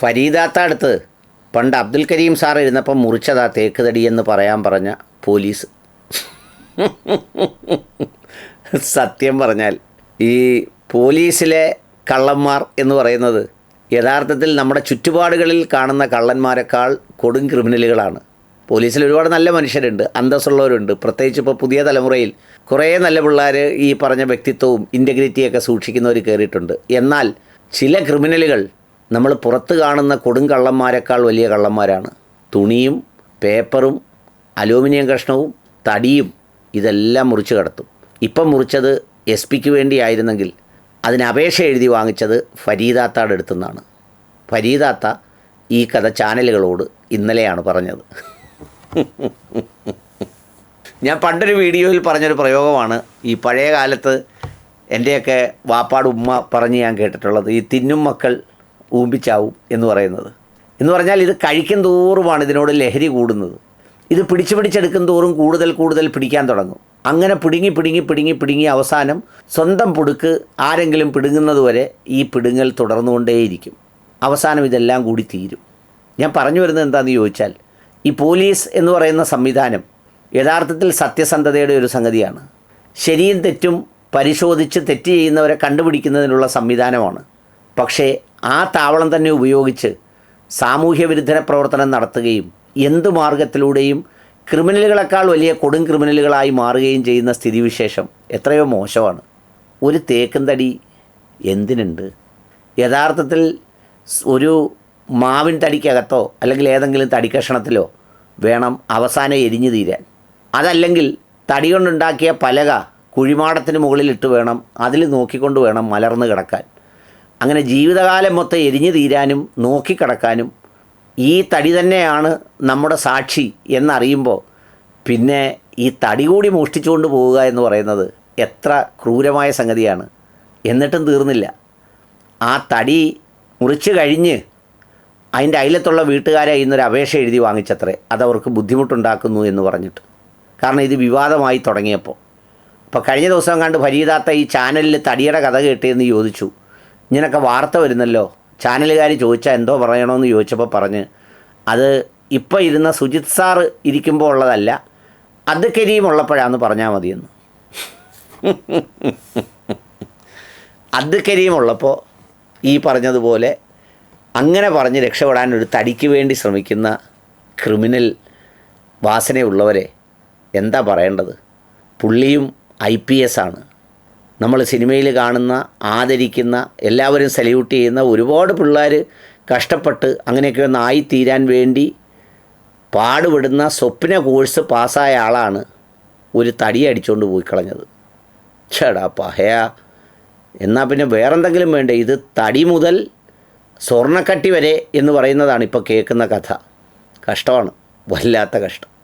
ഫരീദാത്ത അടുത്ത്. പണ്ട് അബ്ദുൽ കരീം സാർ ഇരുന്നപ്പം മുറിച്ചതാ തേക്ക് തടി എന്ന് പറയാൻ പറഞ്ഞ പോലീസ്. സത്യം പറഞ്ഞാൽ ഈ പോലീസിലെ കള്ളന്മാർ എന്ന് പറയുന്നത് യഥാർത്ഥത്തിൽ നമ്മുടെ ചുറ്റുപാടുകളിൽ കാണുന്ന കള്ളന്മാരെക്കാൾ കൊടും ക്രിമിനലുകളാണ്. പോലീസിൽ ഒരുപാട് നല്ല മനുഷ്യരുണ്ട് അന്തസ്സുള്ളവരുണ്ട്. പ്രത്യേകിച്ച് ഇപ്പോൾ പുതിയ തലമുറയിൽ കുറേ നല്ല പിള്ളേർ ഈ പറഞ്ഞ വ്യക്തിത്വവും ഇന്റഗ്രിറ്റിയൊക്കെ സൂക്ഷിക്കുന്നവർ കയറിയിട്ടുണ്ട് എന്നാൽ ചില ക്രിമിനലുകൾ നമ്മൾ പുറത്ത് കാണുന്ന കൊടും കള്ളന്മാരെക്കാൾ വലിയ കള്ളന്മാരാണ്. തുണിയും പേപ്പറും അലൂമിനിയം കഷ്ണവും തടിയും ഇതെല്ലാം മുറിച്ച് കടത്തും. ഇപ്പം മുറിച്ചത് എസ് പിക്ക് വേണ്ടിയായിരുന്നെങ്കിൽ അതിന് അപേക്ഷ എഴുതി വാങ്ങിച്ചത് ഫരീദാത്താടെ അടുത്തുനിന്നാണ്. ഫരീദാത്ത ഈ കഥ ചാനലുകളോട് ഇന്നലെയാണ് പറഞ്ഞത്. ഞാൻ പണ്ടൊരു വീഡിയോയിൽ പറഞ്ഞൊരു പ്രയോഗമാണ്. ഈ പഴയ കാലത്ത് എന്റെയൊക്കെ വാപ്പാട് ഉമ്മ പറഞ്ഞ് ഞാൻ കേട്ടിട്ടുള്ളത്. ഈ തിന്നും മക്കൾ ഊമ്പിച്ചാവും എന്ന് പറയുന്നത്. എന്ന് പറഞ്ഞാൽ ഇത് കഴിക്കും തോറുമാണ് ഇതിനോട് ലഹരി കൂടുന്നത്. ഇത് പിടിച്ചു പിടിച്ചെടുക്കും തോറും കൂടുതൽ കൂടുതൽ പിടിക്കാൻ തുടങ്ങും. അങ്ങനെ പിടുങ്ങി പിടുങ്ങി പിടുങ്ങി പിടുങ്ങി അവസാനം സ്വന്തം പുടുക്ക് ആരെങ്കിലും പിടുങ്ങുന്നത് വരെ ഈ പിടുങ്ങൽ തുടർന്നുകൊണ്ടേയിരിക്കും. അവസാനം ഇതെല്ലാം കൂടി തീരും. ഞാൻ പറഞ്ഞു വരുന്നത് എന്താണെന്ന് ചോദിച്ചാൽ ഈ പോലീസ് എന്ന് പറയുന്ന സംവിധാനം യഥാർത്ഥത്തിൽ സത്യസന്ധതയുടെ ഒരു സംഗതിയാണ്. ശരിയും തെറ്റും പരിശോധിച്ച് തെറ്റ് ചെയ്യുന്നവരെ കണ്ടുപിടിക്കുന്നതിനുള്ള സംവിധാനമാണ്. പക്ഷേ ആ താവളം തന്നെ ഉപയോഗിച്ച് സാമൂഹ്യ വിരുദ്ധന പ്രവർത്തനം നടത്തുകയും എന്ത് മാർഗത്തിലൂടെയും ക്രിമിനലുകളെക്കാൾ വലിയ കൊടും ക്രിമിനലുകളായി മാറുകയും ചെയ്യുന്ന സ്ഥിതിവിശേഷം എത്രയോ മോശമാണ്. ഒരു തേക്കും തടി എന്തിനുണ്ട്? യഥാർത്ഥത്തിൽ ഒരു മാവിൻ തടിക്കകത്തോ അല്ലെങ്കിൽ ഏതെങ്കിലും തടിക്കഷണത്തിലോ വേണം അവസാനം എരിഞ്ഞു തീരാൻ. അതല്ലെങ്കിൽ തടി കൊണ്ടുണ്ടാക്കിയ പലക കുഴിമാടത്തിന് മുകളിലിട്ട് വേണം അതിൽ നോക്കിക്കൊണ്ട് വേണം മലർന്നു കിടക്കാൻ. അങ്ങനെ ജീവിതകാലം മൊത്തം എരിഞ്ഞു തീരാനും നോക്കിക്കിടക്കാനും ഈ തടി തന്നെയാണ് നമ്മുടെ സാക്ഷി എന്നറിയുമ്പോൾ പിന്നെ ഈ തടി കൂടി മോഷ്ടിച്ചുകൊണ്ട് പോവുക എന്ന് പറയുന്നത് എത്ര ക്രൂരമായ സംഗതിയാണ്. എന്നിട്ടും തീർന്നില്ല. ആ തടി മുറിച്ച് കഴിഞ്ഞ് അതിന്റെ അയലത്തുള്ള വീട്ടുകാരെ ഇന്നൊരു അപേക്ഷ എഴുതി വാങ്ങിച്ചത്രേ. അതവർക്ക് ബുദ്ധിമുട്ടുണ്ടാക്കുന്നു എന്ന് പറഞ്ഞിട്ട്. കാരണം ഇത് വിവാദമായി തുടങ്ങിയപ്പോൾ. അപ്പോൾ കഴിഞ്ഞ ദിവസം കണ്ട് ഫരീദാത്ത ഈ ചാനലിൽ തടിയുടെ കഥ കേട്ടേന്ന് ചോദിച്ചു. ഇങ്ങനൊക്കെ വാർത്ത വരുന്നല്ലോ. ചാനലുകാർ ചോദിച്ചാൽ എന്തോ പറയണമെന്ന് ചോദിച്ചപ്പോൾ പറഞ്ഞ് അത് ഇപ്പോൾ ഇരുന്ന സുജിത് സാറ് ഇരിക്കുമ്പോൾ ഉള്ളതല്ല അത് കരീം ഉള്ളപ്പോഴാന്ന് പറഞ്ഞാൽ മതിയെന്ന്. അത് കരീം ഉള്ളപ്പോൾ ഈ പറഞ്ഞതുപോലെ അങ്ങനെ പറഞ്ഞ് രക്ഷപ്പെടാൻ ഒരു തടിക്ക് വേണ്ടി ശ്രമിക്കുന്ന ക്രിമിനൽ വാസനയുള്ളവരെ എന്താ പറയേണ്ടത്? പുള്ളിയും ഐ പി എസ് ആണ്. നമ്മൾ സിനിമയിൽ കാണുന്ന ആദരിക്കുന്ന എല്ലാവരും സല്യൂട്ട് ചെയ്യുന്ന ഒരുപാട് പിള്ളേർ കഷ്ടപ്പെട്ട് അങ്ങനെയൊക്കെ ഒന്ന് ആയിത്തീരാൻ വേണ്ടി പാടുപെടുന്ന സ്വപ്ന കോഴ്സ് പാസ്സായ ആളാണ് ഒരു തടി അടിച്ചുകൊണ്ട് പോയി കളഞ്ഞത്. ചേടാ പഹയാ. എന്നാൽ പിന്നെ വേറെന്തെങ്കിലും വേണ്ടേ? ഇത് തടി മുതൽ സ്വർണക്കട്ടി വരെ എന്ന് പറയുന്നതാണ് ഇപ്പോൾ കേൾക്കുന്ന കഥ. കഷ്ടമാണ്. വല്ലാത്ത കഷ്ടം.